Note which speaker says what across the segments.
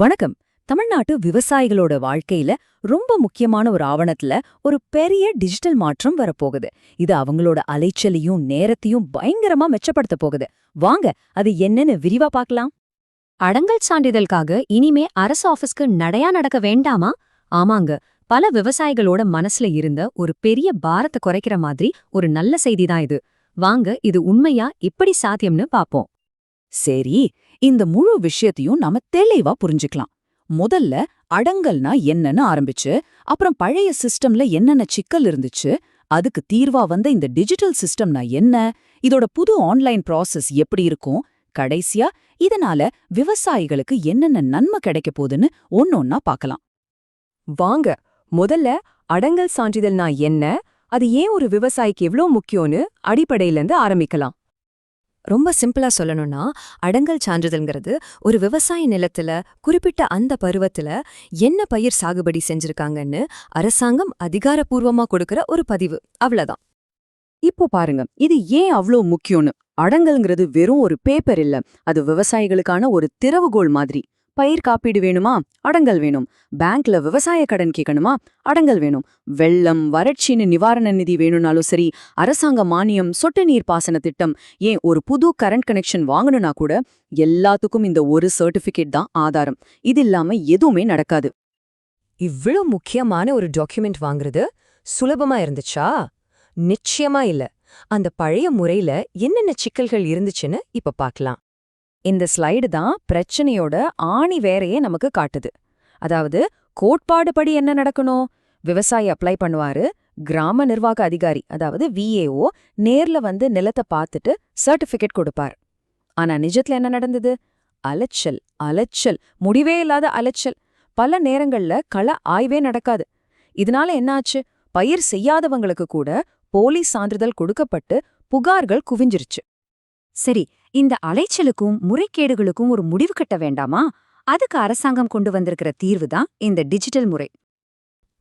Speaker 1: வணக்கம். தமிழ்நாட்டு விவசாயிகளோட வாழ்க்கையில ரொம்ப முக்கியமான ஒரு ஆவணத்துல ஒரு பெரிய டிஜிட்டல் மாற்றம் வரப்போகுது. இது அவங்களோட அலைச்சலையும் நேரத்தையும் பயங்கரமா மெச்சப்படுத்த போகுது. வாங்க அது என்னன்னு விரிவா பார்க்கலாம்.
Speaker 2: அடங்கல் சான்றிதழ்காக இனிமே அரசு ஆபீஸ்க்கு நடையா நடக்க வேண்டாமா? ஆமாங்க பல விவசாயிகளோட மனசுல இருந்த ஒரு பெரிய பாரத்தை குறைக்கிற மாதிரி ஒரு நல்ல செய்திதான் இது. வாங்க இது உண்மையா இப்படி சாத்தியம்னு பாப்போம்
Speaker 1: சரி இந்த முழு விஷயத்தையும் நாம தெளிவா புரிஞ்சுக்கலாம். முதல்ல அடங்கல்னா என்னன்னு ஆரம்பிச்சு அப்புறம் பழைய சிஸ்டம்ல என்னென்ன சிக்கல் இருந்துச்சு அதுக்கு தீர்வா வந்த இந்த டிஜிட்டல் சிஸ்டம்னா என்ன இதோட புது ஆன்லைன் ப்ராசஸ் எப்படி இருக்கும் கடைசியா இதனால விவசாயிகளுக்கு என்னென்ன நன்மை கிடைக்க போகுதுன்னு ஒன்னொன்னா பார்க்கலாம்
Speaker 3: வாங்க முதல்ல அடங்கல் சான்றிதழ்னா என்ன அது ஏன் ஒரு விவசாயிக்கு எவ்ளோ முக்கியம்னு அடிப்படையில இருந்து ஆரம்பிக்கலாம்.
Speaker 2: ரொம்ப சிம்பிளா சொல்லணும்னா அடங்கல் சான்றிதழ்ங்கிறது ஒரு விவசாய நிலத்துல குறிப்பிட்ட அந்த பருவத்துல என்ன பயிர் சாகுபடி செஞ்சிருக்காங்கன்னு அரசாங்கம் அதிகாரப்பூர்வமா கொடுக்கற ஒரு பதிவு. அவ்வளவுதான்.
Speaker 1: இப்போ பாருங்க இது ஏன் அவ்ளோ முக்கியம்னு? அடங்கல்ங்கிறது வெறும் ஒரு பேப்பர் இல்ல. அது விவசாயிகளுக்கான ஒரு திறவுகோல் மாதிரி. பயிர் காப்பீடு வேணுமா? அடங்கல் வேணும். பேங்க்ல விவசாய கடன் கேட்கணுமா? அடங்கல் வேணும். வெள்ளம் வறட்சின்னு நிவாரண நிதி வேணும்னாலும் சரி அரசாங்க மானியம் சொட்டு நீர் பாசன திட்டம் ஏன் ஒரு புது கரண்ட் கனெக்ஷன் வாங்கணும்னா கூட எல்லாத்துக்கும் இந்த ஒரு சர்டிபிகேட் தான் ஆதாரம். இது இல்லாம எதுவுமே நடக்காது.
Speaker 3: இவ்ளோ முக்கியமான ஒரு டாக்குமெண்ட் வாங்குறது சுலபமா இருந்துச்சா? நிச்சயமா இல்ல. அந்த பழைய முறையில என்னென்ன சிக்கல்கள் இருந்துச்சுன்னு இப்ப பார்க்கலாம்
Speaker 1: இந்த ஸ்லைடு தான் பிரச்சனையோட ஆணி வேறையே நமக்கு காட்டுது. அதாவது கோட்பாடு படி என்ன நடக்கணும்? விவசாயி அப்ளை பண்ணுவாரு கிராம நிர்வாக அதிகாரி அதாவது விஏஓ நேர்ல வந்து நிலத்தை பார்த்துட்டு சர்டிபிகேட் கொடுப்பார். ஆனா நிஜத்துல என்ன நடந்தது? அலைச்சல் அலைச்சல் முடிவே இல்லாத அலைச்சல். பல நேரங்கள்ல கள ஆய்வே நடக்காது. இதனால என்னாச்சு பயிர் செய்யாதவங்களுக்கு கூட போலீஸ் சான்றிதழ் கொடுக்கப்பட்டு புகார்கள் குவிஞ்சிருச்சு.
Speaker 2: சரி இந்த அலைச்சலுக்கும் முறைகேடுகளுக்கும் ஒரு முடிவு கட்ட வேண்டாமா? அதுக்கு அரசாங்கம் கொண்டு வந்திருக்கிற தீர்வு தான் இந்த டிஜிட்டல் முறை.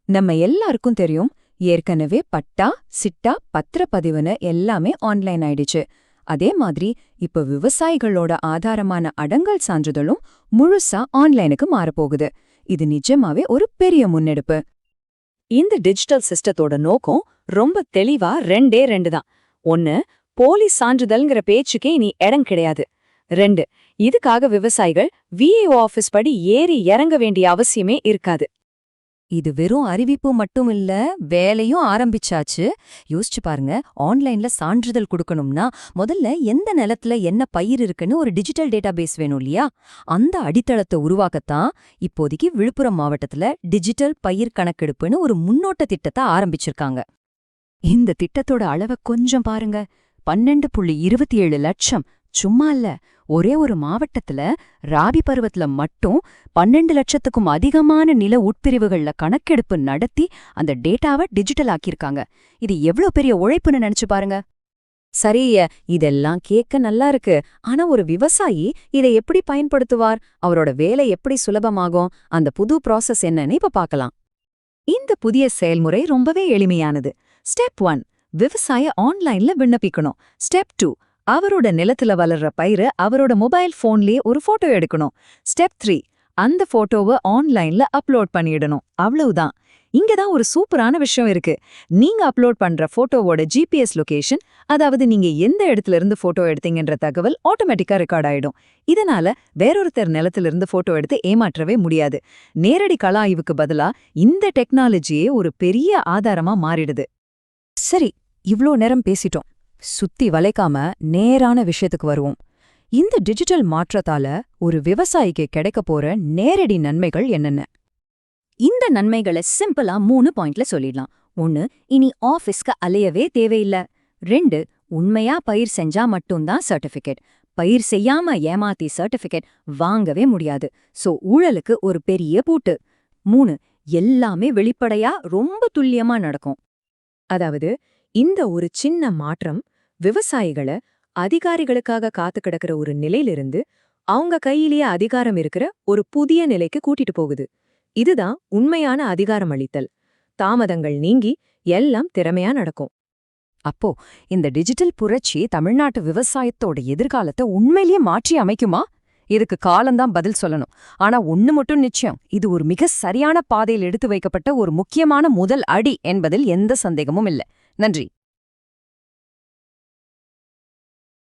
Speaker 1: நம்ம எல்லாருக்கும் தெரியும் ஏற்கனவே பட்டா சிட்டா பத்திரப்பதிவுன்னு எல்லாமே ஆன்லைன் ஆயிடுச்சு. அதே மாதிரி இப்ப விவசாயிகளோட ஆதாரமான அடங்கல் சான்றிதழும் முழுசா ஆன்லைனுக்கு மாறப்போகுது. இது நிஜமாவே ஒரு பெரிய முன்னெடுப்பு. இந்த டிஜிட்டல் சிஸ்டத்தோட நோக்கம் ரொம்ப தெளிவா ரெண்டே ரெண்டு தான். ஒன்னு போலீஸ் சான்றிதழ்ங்கிற பேச்சுக்கே இனி இடம் கிடையாது. ரெண்டு இதுக்காக விவசாயிகள் விஏஓ ஆபீஸ் படி ஏறி இறங்க வேண்டிய அவசியமே இருக்காது.
Speaker 2: இது வெறும் அறிவிப்பு மட்டும் இல்ல வேலையும் ஆரம்பிச்சாச்சு. யோசிச்சு பாருங்க ஆன்லைன்ல சான்றிதழ் கொடுக்கணும்னா முதல்ல எந்த நிலத்துல என்ன பயிர் இருக்குன்னு ஒரு டிஜிட்டல் டேட்டாபேஸ் வேணும் இல்லையா? அந்த அடித்தளத்தை உருவாக்கத்தான் இப்போதைக்கு விழுப்புரம் மாவட்டத்துல டிஜிட்டல் பயிர் கணக்கெடுப்புன்னு ஒரு முன்னோட்ட திட்டத்தை ஆரம்பிச்சிருக்காங்க. இந்த திட்டத்தோட அளவை கொஞ்சம் பாருங்க. பன்னெண்டு புள்ளி இருபத்தி ஏழு லட்சம். சும்மா இல்ல. ஒரே ஒரு மாவட்டத்துல ராபி பருவத்துல மட்டும் பன்னெண்டு லட்சத்துக்கும் அதிகமான நில உட்பிரிவுகள்ல கணக்கெடுப்பு நடத்தி அந்த டேட்டாவை டிஜிட்டல் ஆக்கியிருக்காங்க. இது எவ்ளோ பெரிய உழைப்புன்னு நினைச்சு பாருங்க. சரி இதெல்லாம் கேட்க நல்லா இருக்கு. ஆனா ஒரு விவசாயி இதை எப்படி பயன்படுத்துவார்? அவரோட வேலை எப்படி சுலபமாகும்? அந்த புது ப்ராசஸ் என்னன்னு இப்ப பார்க்கலாம் இந்த புதிய செயல்முறை ரொம்பவே எளிமையானது. ஸ்டெப் ஒன் விவசாய ஆன்லைன்ல விண்ணப்பிக்கணும். ஸ்டெப் டூ அவரோட நிலத்துல வளர்ற பயிரை அவரோட மொபைல் போன்லயே ஒரு போட்டோ எடுக்கணும். ஸ்டெப் த்ரீ அந்த போட்டோவை ஆன்லைன்ல அப்லோட் பண்ணிடணும். அவ்வளவுதான். இங்கதான் ஒரு சூப்பரான விஷயம் இருக்கு. நீங்க அப்லோட் பண்ற போட்டோவோட ஜிபிஎஸ் லொகேஷன் அதாவது நீங்க எந்த இடத்துல இருந்து போட்டோ எடுத்தீங்கன்ற தகவல் ஆட்டோமேட்டிக்கா ரெக்கார்ட் ஆயிடும். இதனால வேறொருத்தர் நிலத்துல இருந்து போட்டோ எடுத்து ஏமாற்றவே முடியாது. நேரடி கலாய்வுக்கு பதிலா இந்த டெக்னாலஜியே ஒரு பெரிய ஆதாரமா மாறிடுது. சரி இவ்ளோ நேரம் பேசிட்டோம். சுத்தி வளைக்காம நேரான விஷயத்துக்கு வருவோம். இந்த டிஜிட்டல் மாற்றத்தால ஒரு விவசாயிக்கு கிடைக்க போற நேரடி நன்மைகள் என்னென்ன? இந்த நன்மைகளை சிம்பிளா மூணு பாயிண்ட்ல சொல்லிடலாம். ஒன்னு இனி ஆபீஸ்க்கு அலையவே தேவையில்ல. ரெண்டு உண்மையா பயிர் செஞ்சா மட்டும்தான் சர்டிபிகேட் பயிர் செய்யாம ஏமாத்தி சர்டிபிகேட் வாங்கவே முடியாது. சோ ஊழலுக்கு ஒரு பெரிய பூட்டு. மூணு எல்லாமே வெளிப்படையா ரொம்ப துல்லியமா நடக்கும்.
Speaker 3: அதாவது இந்த ஒரு சின்ன மாற்றம் விவசாயிகளை அதிகாரிகளுக்காக காத்து கிடக்கிற ஒரு நிலையிலிருந்து அவங்க கையிலேயே அதிகாரம் இருக்கிற ஒரு புதிய நிலைக்கு கூட்டிட்டு போகுது. இதுதான் உண்மையான அதிகாரம் அளித்தல். தாமதங்கள் நீங்கி எல்லாம் திறமையா நடக்கும்.
Speaker 1: அப்போ இந்த டிஜிட்டல் புரட்சி தமிழ்நாட்டு விவசாயத்தோட எதிர்காலத்தை உண்மையிலேயே மாற்றி அமைக்குமா?
Speaker 2: இதுக்கு காலம்தான் பதில் சொல்லணும். ஆனா ஒண்ணு மட்டும் நிச்சயம். இது ஒரு மிக சரியான பாதையில் எடுத்து வைக்கப்பட்ட ஒரு முக்கியமான முதல் அடி என்பதில் எந்த சந்தேகமும் இல்ல. நன்றி.